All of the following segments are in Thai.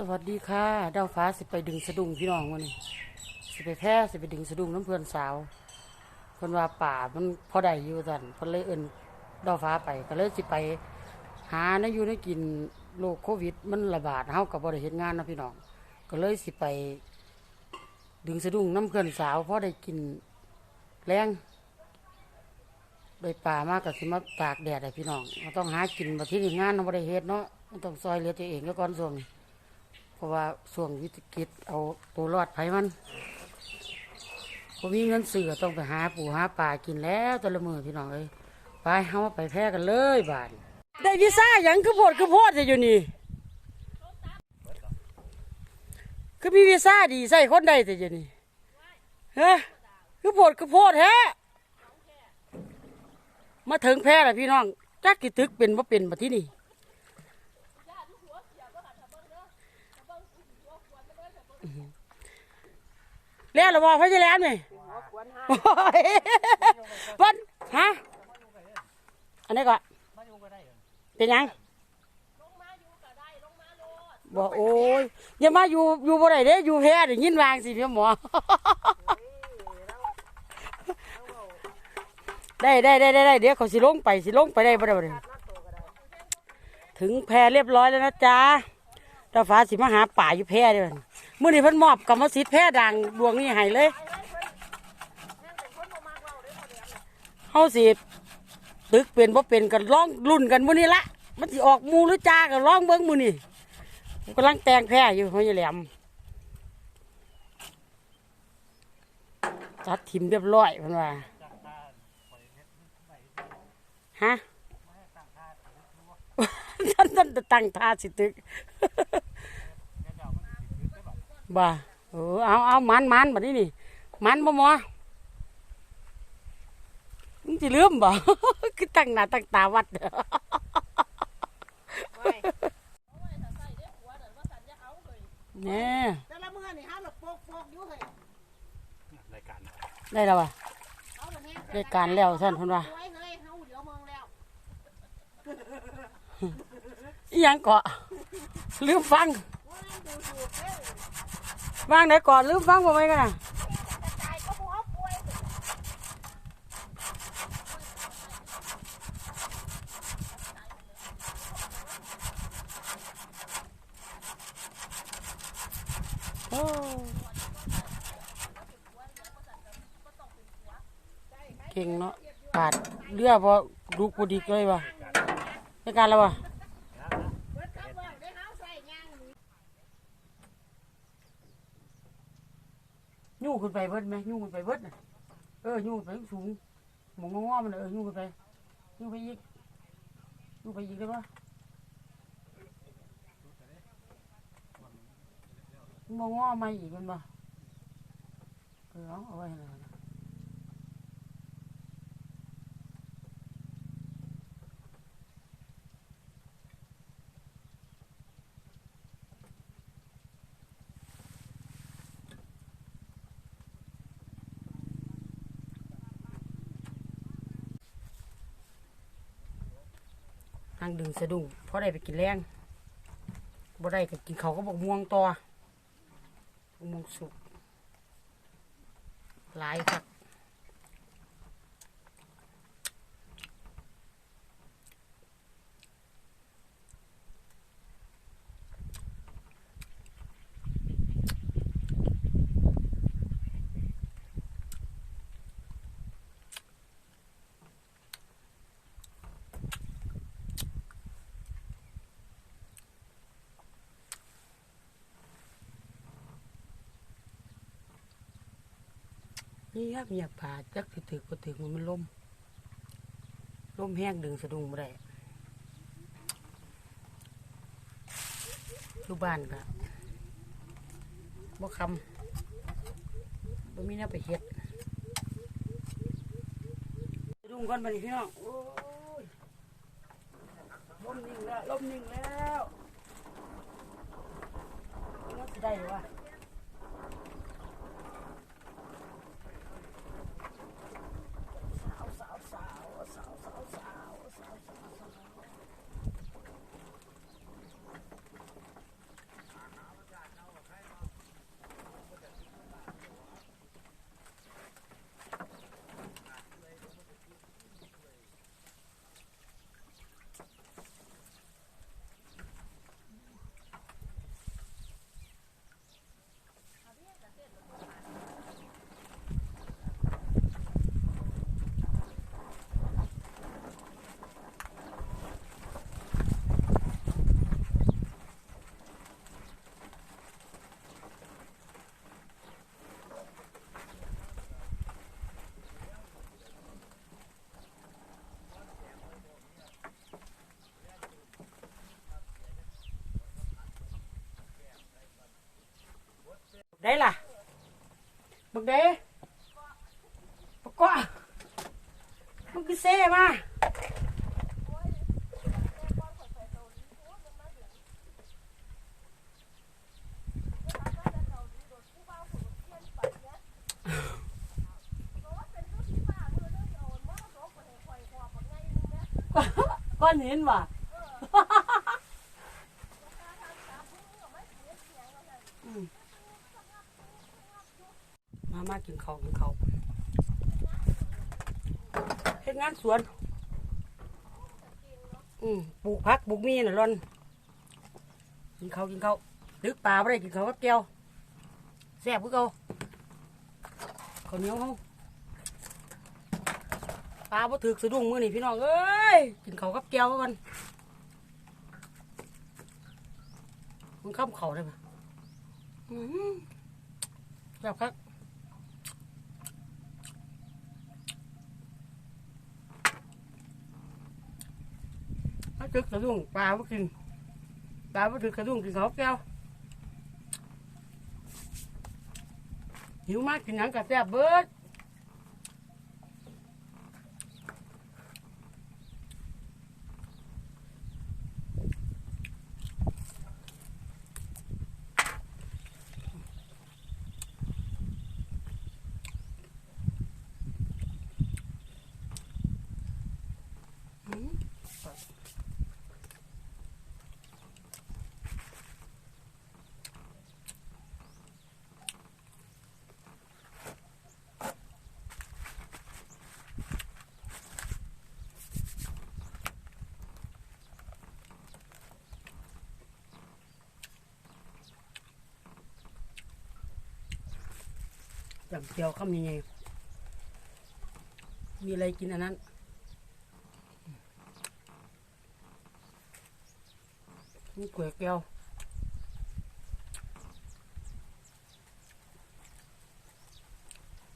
สวัสดีค่ะดาวฟ้าสิไปดึงสะดุ้งพี่น้องวันนี้สิไปแพร่สิไปดึงสะดุ้งน้ำเพื่อนสาวเพิ่นว่าป่ามันพอได้อยู่สันเพิ่นเลยเอินดาวฟ้าไปก็เลยสิไป หาในอยู่ในกินโรคโควิด มันระบาดเฮากับบ่ได้เฮ็ดงานนะพี่น้อง ก็เลยสิไป ดึงสะดุ้งน้ำเพื่อนสาวพอได้กินแรงได้ป่ามากกับสิมาตากแดดให้พี่น้องเราต้องหากินมาที่นี่งานเราบ่ได้เฮ็ดเนาะต้องซอยเหลือตัวเองแล้วก่อนส่วงนี้ เพราะว่าช่วงวิกฤตเอาตัวรอดไผมันผมมีเงินซื้อต้องไปหาปูหาปลากินแล้วแต่ละมือพี่น้องเอ้ยไปเฮาไปแพร่กันเลยบานได้วีซ่าหยังคือโพดคือโพดจะอยู่นี่คือมีวีซ่าดีใส่คนใดแต่อยู่นี่ฮะคือโพดคือโพดแฮะมาถึงแพร่แล้วพี่น้องจักกี่ตึกเป็นว่าเป็นมาที่นี่ เรียกระบอพระเจ้าแหลมนี่โอ้ยวันฮะอันนี้ก่อนเป็นหยังบอกโอ้ยอย่ามาอยู่อยู่บ่ได้เด้อยู่แพ้ได้ยินวางสิพี่หมอได้ได้ได้ได้ได้เดี๋ยวเขาสิลงไปสิลงไปได้บ่ได้บ่ได้ถึงแพเรียบร้อยแล้วนะจ๊ะตาฟ้าสิมาหาป่าอยู่แพเด้ อมื้อนี้เพิ่นมอบกรรมสิทธิ์แพร่ดังดวงนี้ให้เลยเฮาสิตึกเป็นบ่เป็นกันร้องรุ่นกันมื้อนี้ละมันสิออกมูหรือจ้าก็ร้องเบิ่งมื้อนี้กำลังแต่งแพร่อยู่เฮาอย่าแหลมจัดทิมเรียบร้อยเพิ่นว่าฮะท่านท่านจะตั้งท่าสิตึก บ่าเออเอาเอามันมันบัดนี้นี่มันบ่หมอมึงจะลืมบ่คือตั้งหน้าตั้งตาวัดเด้อแน่แต่ละมื้อนี่หาแบบโปกโปกอยู่เฮ้ยรายการได้แล้วว่ะเอาแบบนี้ได้การแล้วท่านเพิ่นว่าสวยเฮ้ยเฮาเดี๋ยวเมืองแล้วอีหยังเกาะลืมฟัง วางไหนก่อนลืมฟังบ่ไหมกันน่ะเอาป่วยโอ้เก่งเนาะปาดเรือพอลูกพอดีเลยว่ะได้การแล้วว่ะ เบิดคำว่าได้เฮาใส่ย่างนี่ ยู่ ขึ้นไปเบิดไหมยุ่งขึ้นไปเบิดน่ะเออยุ่งไปสูงหมองงอๆมันน่ะเออยุ่งขึ้นไปยุ่งไปอีกยุ่งไปอีกได้ปะมองงอมาอีกมันบ่เออเอาเอาไว้ให้หน่อยนะางดึงสะดุ้งเพราะได้ไปกินแรงบ่ได้ก็กินเขาก็บอกม่วงต่อบัวม่วงสุกหลายครั นี่ครับเมียบผ่าจักสิถือก็ถือมันมันล่มล่มแห้งดึงสะดุ้งบ่ได้อยู่บ้านก็บ่คำบ่มีแนวไปเฮ็ดสะดุ้งก่อนบัดนี้พี่น้องโอ้ยล่มนิ่งแล้วล่มนิ่งแล้วมันสิได้หรือวะ ได้ล่ะบักเด้บักกว่ามันคือ เซ่มาก้อนหินว่ะมามากินข้าเฮ็ดงานสวน อืมปลูกผักปลูกมีน่ะร่อนกินเขากินเขาดึกปลาไม่ได้กินเขากับแก้วแซ่บคือเก่าข้าเหนียวเฮาปลาบ่ถึกสะดุ้งมือนี่พี่น้องเอ้ยกินเขากับแก้วกันมันข้ามเขาได้ปะอืมแซ่บครับ ตึกกระดุ้งปลาไม่กินปลาไม่ถึกกระดุ้งกินเขาแก้วหิวมากกินหนังกระแทบเบิด จำเจียวข้ามยังไงมีอะไรกินอันนั้นนี่ก๋วยเกี๊ยว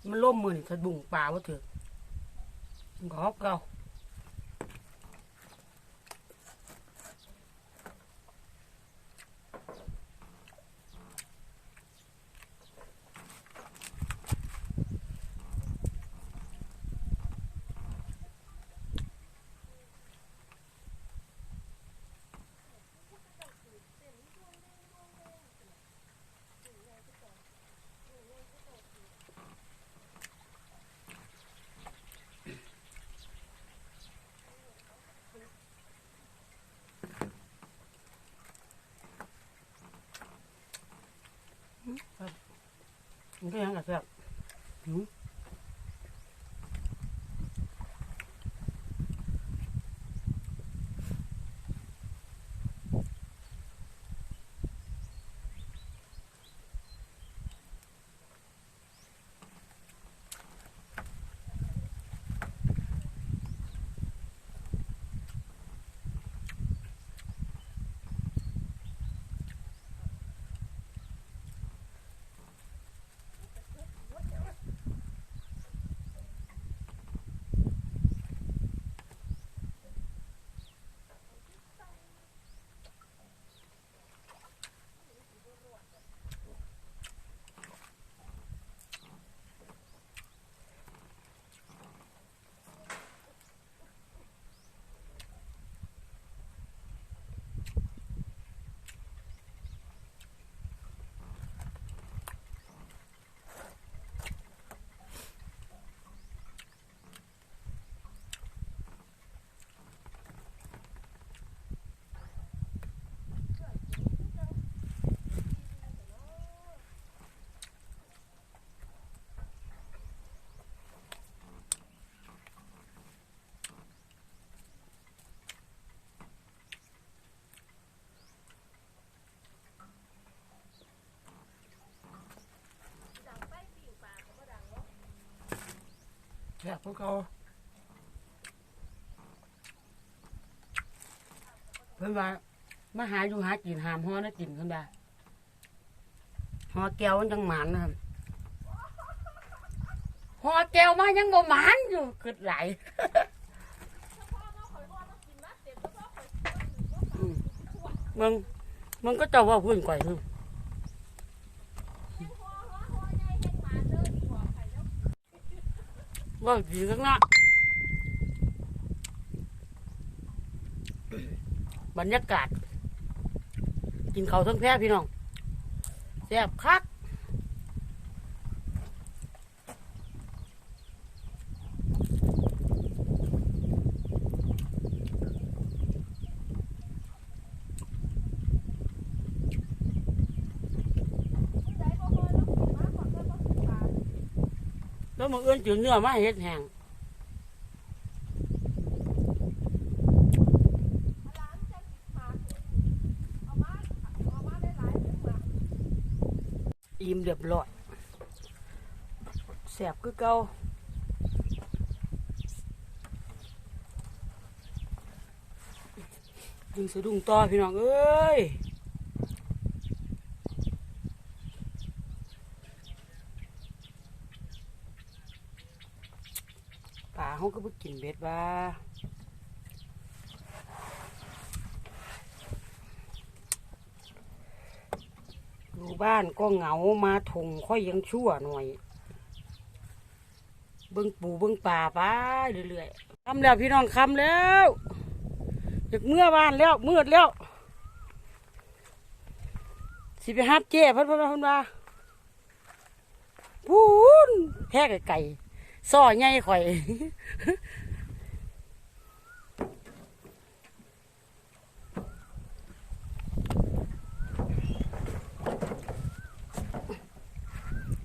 มันล่มมือนี่ถ้าบุ่งป่าว่าเถอะขอเก่า มันก็ยังกะแซ่บหืม แซ่บพวกเขาเพิ่นว่ามาหาอยู่หากินหามห่อนะกินเพิ่นว่าห่อแก้วมันจังหมานนะครับห่อแก้วมายังบ่หมานอยู่เกิดไหลายอืมมึงมึงก็จะว่าพื้นก่อยคือ ว่าดีกันนะบรรยากาศ กินเขาทั้งแพ้พี่น้องแซ่บคัก แล้วมึงเอื้อนจืดเนื้อมาเฮ็ดแห้งอิ่มเรียบร้อยแสบคือเก่าดึงสะดุ้งต่อพี่น้องเอ้ย เขาก็ไปกินเบ็ดว่าอยู่บ้านก็เหงามาถงค่อยยังชั่วหน่อย เบิ้งปูเบิ้งป่าไปเรื่อยๆคำแล้วพี่น้องคำแล้วอยากเมื่อบ้านแล้วมืดแล้วสิไปฮับเจ้เพันพันพันว่าพูนแพ้ไก่ ซ่อใหญ่ข่อย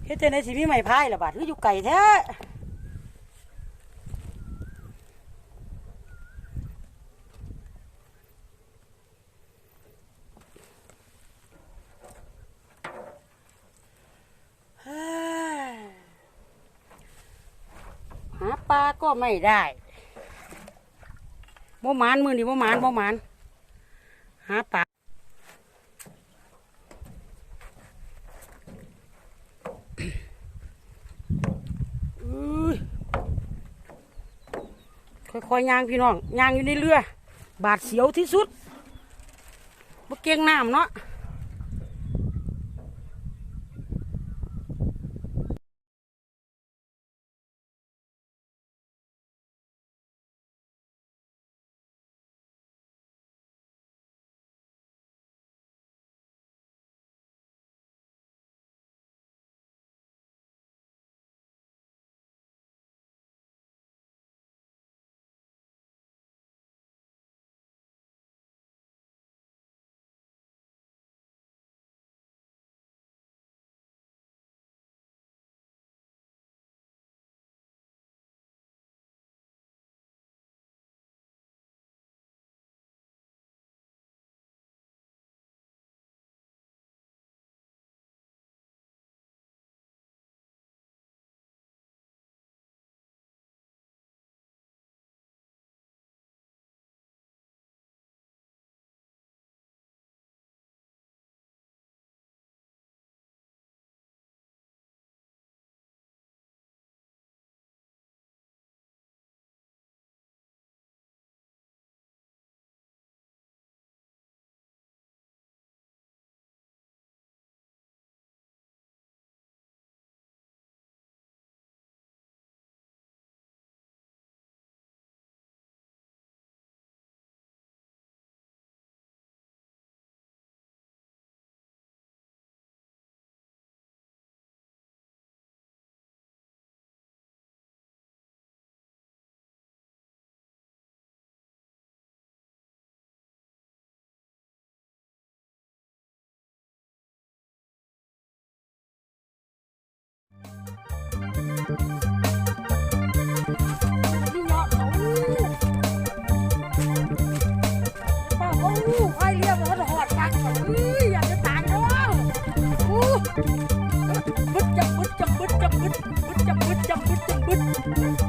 เฮ็ดจังได๋สิมีไม้พายล่ะบาดคืออยู่ไกลแท้เฮ้ย หาปลา ก็ไม่ได้บ่หมานมือนี่บ่หมานบ่หมานหาปลาค่อยๆย่างพี่น้องย่างอยู่ในเรือ บาดเสียวที่สุดบ่เก่งน้ำเนาะ บมันหอดปักเอ้ยอยากจะตายแล้วอู้บึดจับบึดจับบึดจับบึดบึดจับบึดจับบึดจับบึด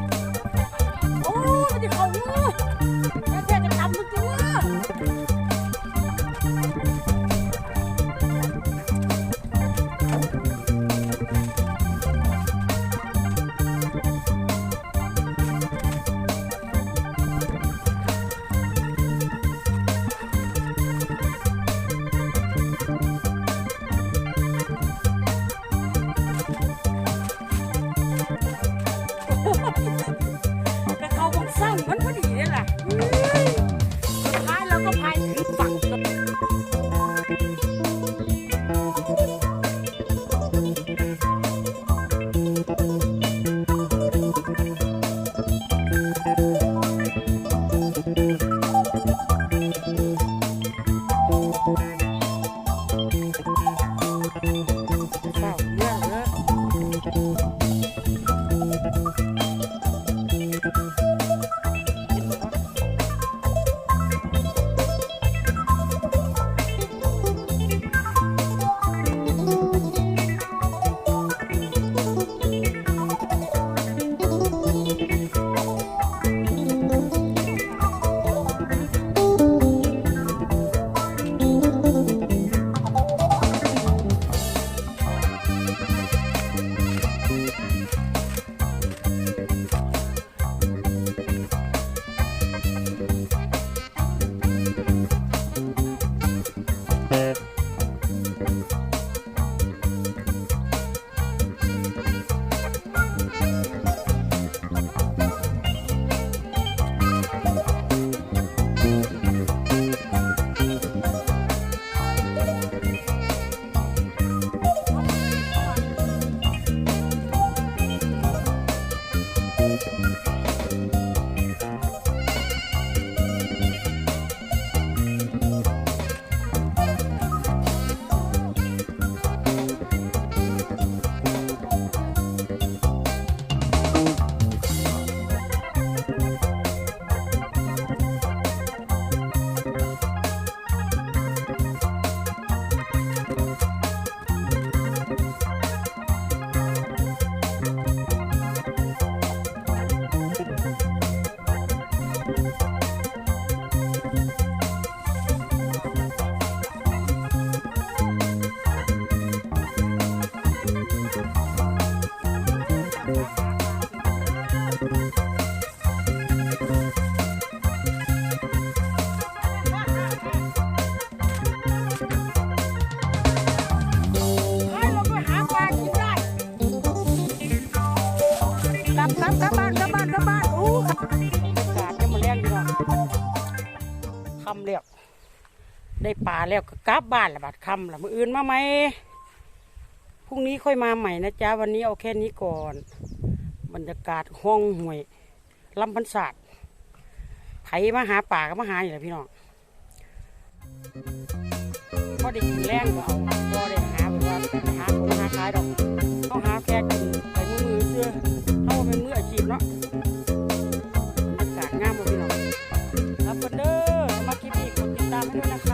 คำแล้วได้ปลาแล้วก็กลับบ้านละบาดคำละมืออื่นมาไหมพรุ่งนี้ค่อยมาใหม่นะจ๊ะวันนี้เอาแค่นี้ก่อน บรรยากาศห้องห่วยลำพันศาสตร์ไผมาหาป่าก็มาหาอยู่แหละพี่น้องพอได้กินแรงก็เอาพอได้หาแบบว่าไปหาของหาขายดอกเขาหาแค่กินไปมือมือเสื้อเขาเป็นมืออาชีพเนาะบรรยากาศงามเลยพี่น้องรับเพิ่นเด้อ มา